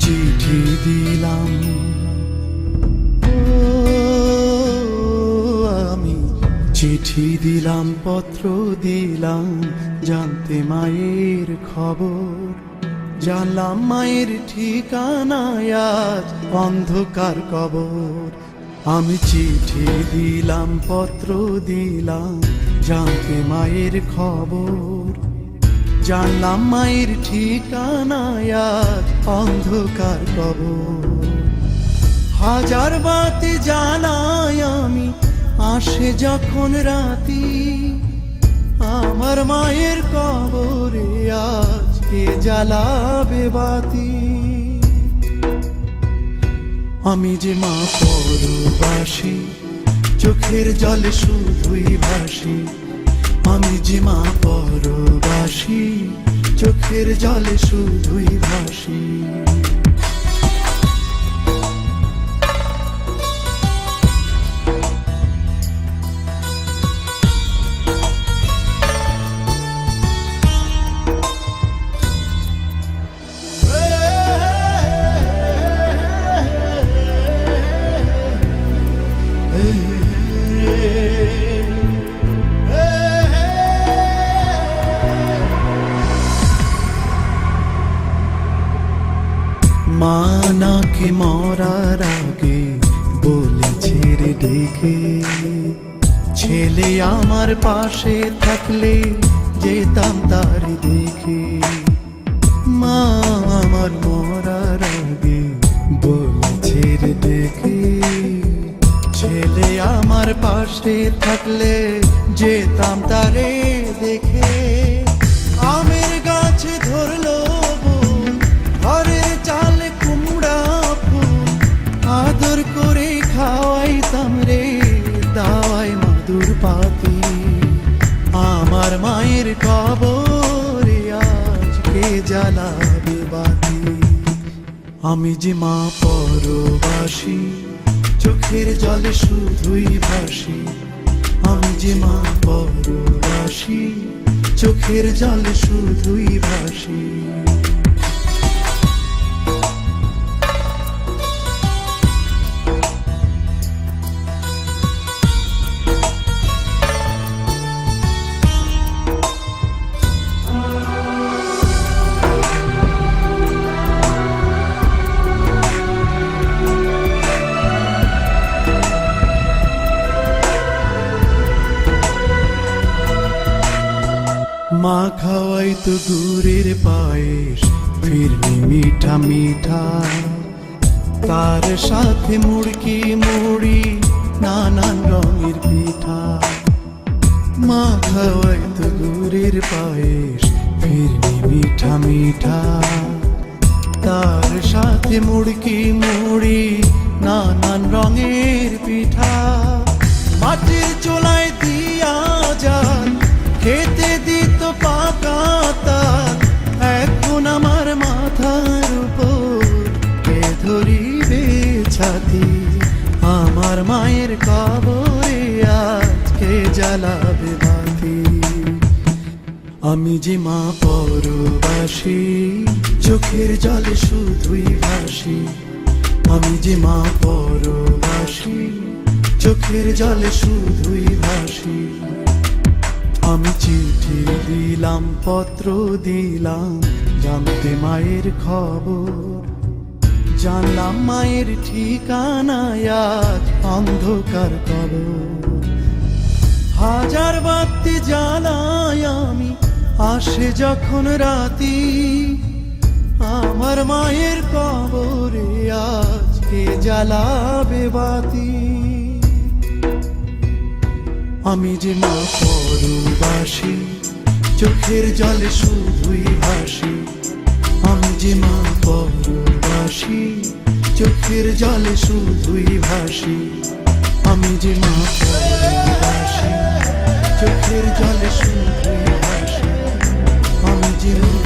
চিঠি দিলাম চিঠি দিলাম, পত্র দিলাম, জানতে মায়ের খবর। জানলাম মায়ের ঠিকানায় অন্ধকার কবর। আমি চিঠি দিলাম, পত্র দিলাম, জানতে মায়ের খবর। জানলাম মায়ের ঠিকানায় অন্ধকার কবর। হাজার বাতি জানাই আমি আসে যখন রাতি, আমার মায়ের কবরে আজকে জ্বালাবে বাতি। আমি যে মা পরবাসী, চোখের জলে শুধুই ভাসি। আমি যে মা পরবাসী, চোখের জলে শুধুই ভাসি। নাকি মরার আগে বলেছে রে ডেকে ছেলে আমার পাশে থাকলে যেতাম তার দেখে। মা আমার মরার আগে বলেছে রে দেখে। ছেলে আমার পাশে থাকলে যেতাম তারে দেখে। দাওয়াই মাদুর পাতি আমার মায়ের কবরে আজকে জ্বালাবে বাতি। আমি যে মা পরবাসী, চোখের জলে শুধুই ভাসি। আমি যে মা পরবাসী, চোখের জলে শুধুই ভাসি। মা খাওয়াই তো গুড়ের পায়েস, ফিরনি মিঠা মিঠা। তার সাথে মুড়কি মুড়ি, নানান রঙের পিঠা। মা খাওয়াই তো গুড়ের পায়েস, ফিরনি মিঠা মিঠা। তার সাথে মুড়কি মুড়ি, নানান রঙের পিঠা। মাটির চোলায় দিয়া যান, খেতে দিত পাকা এখন আমার মাথার উপর কে ধরিবে ছাতি? আমার মায়ের কবরে আজকে জ্বালাবে বাতি? আমি যে মা পরবাসী, চোখের জলে শুধুই ভাসি। আমি যে মা পরবাসী, চোখের জলে শুধুই ভাসি। আমি চিঠি দিলাম, পত্র দিলাম, জানতে মায়ের খবর। জানলাম মায়ের ঠিকানায় অন্ধকার কবর। হাজার বাতি জ্বালাই আমি, আসে যখন রাতি। আমার মায়ের কবরে আজকে জ্বালাবে বাতি? আমি যে না পরবাসী, চোখের জলে শুধুই ভাসি আমি যে মা পরবাসী, চোখের জলে শুধুই ভাসি আমি যে মা পরবাসী, চোখের জলে শুধুই ভাসি আমি যে মা